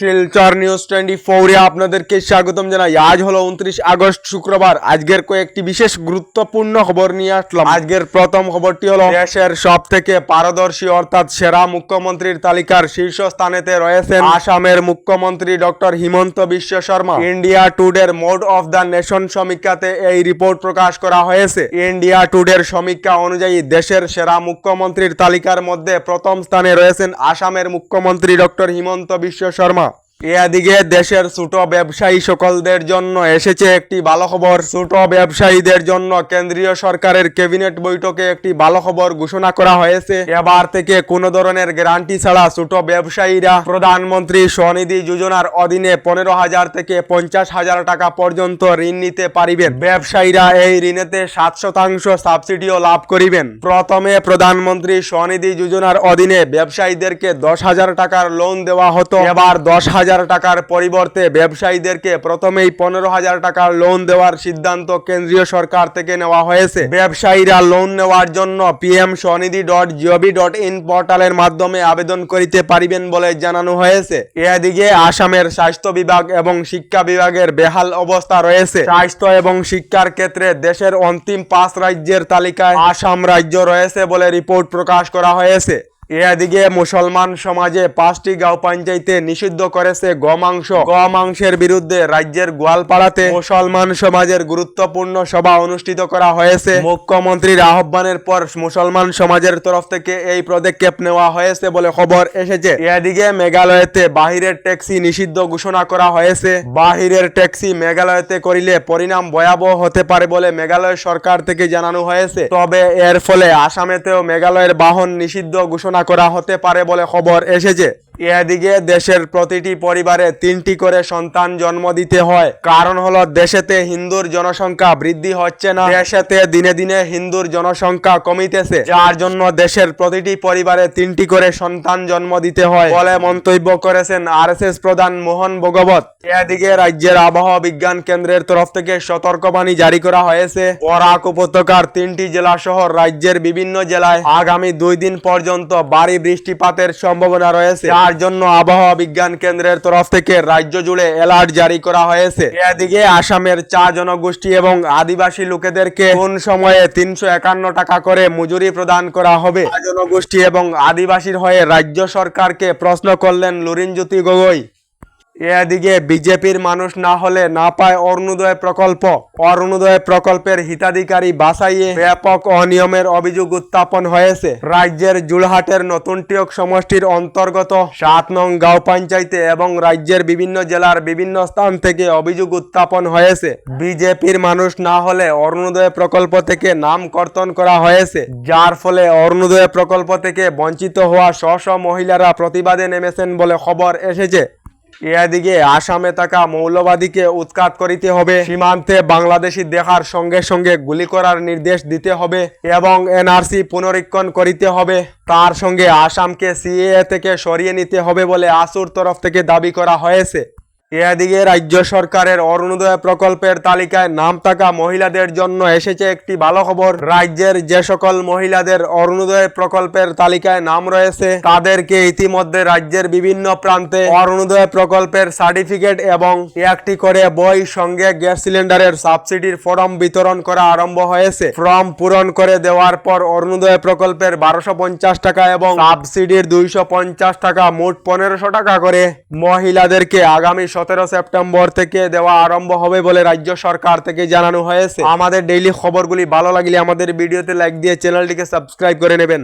Silchar news twenty ফোরে আপনাদেরকে স্বাগতম জানাই। আজ হলো উনত্রিশ আগস্ট, শুক্রবার। আজকের কয়েকটি বিশেষ গুরুত্বপূর্ণ খবর নিয়ে আসলাম। আজকের প্রথম খবরটি হলো, দেশের সব থেকে পারদর্শী অর্থাৎ সেরা মুখ্যমন্ত্রীর তালিকার শীর্ষ শীর্ষস্থানেতে রয়েছেন আসামের মুখ্যমন্ত্রী ডক্টর হিমন্ত বিশ্ব শর্মা। ইন্ডিয়া টুডের মোড অফ দ্য নেশন সমীক্ষাতে এই রিপোর্ট প্রকাশ করা হয়েছে। ইন্ডিয়া টুডের সমীক্ষা অনুযায়ী, দেশের সেরা মুখ্যমন্ত্রীর তালিকার মধ্যে প্রথম স্থানে রয়েছেন আসামের মুখ্যমন্ত্রী ডক্টর হিমন্ত বিশ্ব শর্মা। এদিকে দেশের ছোট ব্যবসায়ী সকলদের জন্য এসেছে একটি ভালো খবর ছোট ব্যবসায়ীদের জন্য কেন্দ্রীয় সরকারের ক্যাবিনেট বৈঠকে একটি ভালো খবর ঘোষণা করা হয়েছে। এবার থেকে কোনো ধরনের গ্যারান্টি ছাড়া ছোট ব্যবসায়ীরা প্রধানমন্ত্রী স্বনিধি যোজনার অধীনে পনেরো হাজার থেকে পঞ্চাশ হাজার টাকা পর্যন্ত ঋণ নিতে পারিবেন। ব্যবসায়ীরা এই ঋণেতে সাত শতাংশ সাবসিডিও লাভ করিবেন। প্রথমে প্রধানমন্ত্রী স্বনিধি যোজনার অধীনে ব্যবসায়ীদেরকে দশ হাজার টাকার লোন দেওয়া হতো। এবার দশ হাজার টাকার পরিবর্তে ব্যবসায়ীদেরকে প্রথমেই পনেরো হাজার টাকার লোন দেওয়ার সিদ্ধান্ত কেন্দ্রীয় সরকার থেকে নেওয়া হয়েছে। ব্যবসায়ীরা লোন নেওয়ার জন্য PM Svanidhi dot GOV dot in পোর্টালের মাধ্যমে আবেদন করিতে পারিবেন বলে জানানো হয়েছে। এদিকে আসামের স্বাস্থ্য বিভাগ এবং শিক্ষা বিভাগের বেহাল অবস্থা রয়েছে। স্বাস্থ্য এবং শিক্ষার ক্ষেত্রে দেশের অন্তিম পাঁচ রাজ্যের তালিকায় আসাম রাজ্য রয়েছে বলে রিপোর্ট প্রকাশ করা হয়েছে। এদিকে মুসলমান সমাজে পাঁচটি গাঁও পঞ্চায়েতে নিষিদ্ধ করেছে গমাংস। গমাংসের বিরুদ্ধে রাজ্যের গোয়ালপাড়াতে মুসলমান সমাজের গুরুত্বপূর্ণ সভা অনুষ্ঠিত করা হয়েছে। মুখ্যমন্ত্রীর আহ্বানের পর মুসলমান সমাজের তরফ থেকে এই পদক্ষেপ নেওয়া হয়েছে বলে খবর এসেছে। এদিকে মেঘালয়তে বাহিরের ট্যাক্সি নিষিদ্ধ ঘোষণা করা হয়েছে। বাহিরের ট্যাক্সি মেঘালয়তে করিলে পরিণাম ভয়াবহ হতে পারে বলে মেঘালয় সরকার থেকে জানানো হয়েছে। তবে এর ফলে আসামেতেও মেঘালয়ের বাহন নিষিদ্ধ ঘোষণা করা হতে পারে বলে খবর এসেছে। এদিকে দেশের প্রতিটি পরিবারে তিনটি করে সন্তান জন্ম দিতে হয়। কারণ হলো, দেশেতে হিন্দুর জনসংখ্যা বৃদ্ধি হচ্ছে না, দেশেতে দিনে দিনে হিন্দুর জনসংখ্যা কমিতেছে। যার জন্য দেশের প্রতিটি পরিবারে তিনটি করে সন্তান জন্ম দিতে হয় বলে মন্তব্য করেছেন আরএসএস প্রধান মোহন ভগবত। এদিকে রাজ্যের আবহাওয়া বিজ্ঞান কেন্দ্রের তরফ থেকে সতর্কবাণী জারি করা হয়েছে। বরাক উপত্যকার তিনটি জেলা সহ রাজ্যের বিভিন্ন জেলায় আগামী দুই দিন পর্যন্ত ভারী বৃষ্টিপাতের সম্ভাবনা রয়েছে। যার জন্য আবহাওয়া বিজ্ঞান কেন্দ্রের তরফ থেকে রাজ্য জুড়ে অ্যালার্ট জারি করা হয়েছে। এদিকে আসামের চা জনগোষ্ঠী এবং আদিবাসী লোকেদেরকে কোন সময়ে তিনশো একান্ন টাকা করে মজুরি প্রদান করা হবে? জনগোষ্ঠী এবং আদিবাসীর হয়ে রাজ্য সরকারকে প্রশ্ন করলেন লুরিনজ্যোতি গগৈ। এদিকে বিজেপির মানুষ না হলে না পায় অরুণোদয় প্রকল্প। অরুণোদয় প্রকল্পের হিতাধিকারী বাসাইয়ে ব্যাপক অনিয়মের অভিযোগ উত্থাপন হয়েছে। রাজ্যের জুলহাটের নতুন টিয়ক সমষ্টির অন্তর্গত সাত নং গাঁও পঞ্চায়েতে এবং রাজ্যের বিভিন্ন জেলার বিভিন্ন স্থান থেকে অভিযোগ উত্থাপন হয়েছে। বিজেপির মানুষ না হলে অরুণোদয় প্রকল্প থেকে নাম কর্তন করা হয়েছে। যার ফলে অরুণোদয় প্রকল্প থেকে বঞ্চিত হওয়া স্ব মহিলারা প্রতিবাদে নেমেছেন বলে খবর এসেছে। এদিকে আসামে থাকা মৌলবাদীকে উৎখাত করিতে হবে। সীমান্তে বাংলাদেশি দেখার সঙ্গে সঙ্গে গুলি করার নির্দেশ দিতে হবে এবং এনআরসি পুনরীক্ষণ করিতে হবে। তার সঙ্গে আসামকে সিএএ থেকে সরিয়ে নিতে হবে বলে আসুর তরফ থেকে দাবি করা হয়েছে। এদিকে রাজ্য সরকারের অরুণোদয় প্রকল্পের তালিকায় নাম থাকা মহিলাদের জন্য এসেছে একটি ভালো খবর। রাজ্যের যে সকল মহিলাদের অরুণোদয় প্রকল্পের তালিকায় নাম রয়েছে, তাদেরকে ইতিমধ্যে রাজ্যের বিভিন্ন প্রান্তে অরুণোদয় প্রকল্পের সার্টিফিকেট এবং একটি করে বই সঙ্গে গ্যাস সিলিন্ডারের সাবসিডির ফর্ম বিতরণ করা আরম্ভ হয়েছে। ফর্ম পূরণ করে দেওয়ার পর অরুণোদয় প্রকল্পের বারোশো পঞ্চাশ টাকা এবং সাবসিডির দুইশো পঞ্চাশ টাকা মোট পনেরোশো টাকা করে মহিলাদেরকে আগামী সতেরো সেপ্টেম্বর থেকে দেওয়া আরম্ভ হবে বলে রাজ্য সরকার থেকে জানানো হয়েছে। আমাদের ডেইলি খবরগুলি ভালো লাগলে আমাদের ভিডিওতে লাইক দিয়ে চ্যানেলটিকে সাবস্ক্রাইব করে নেবেন।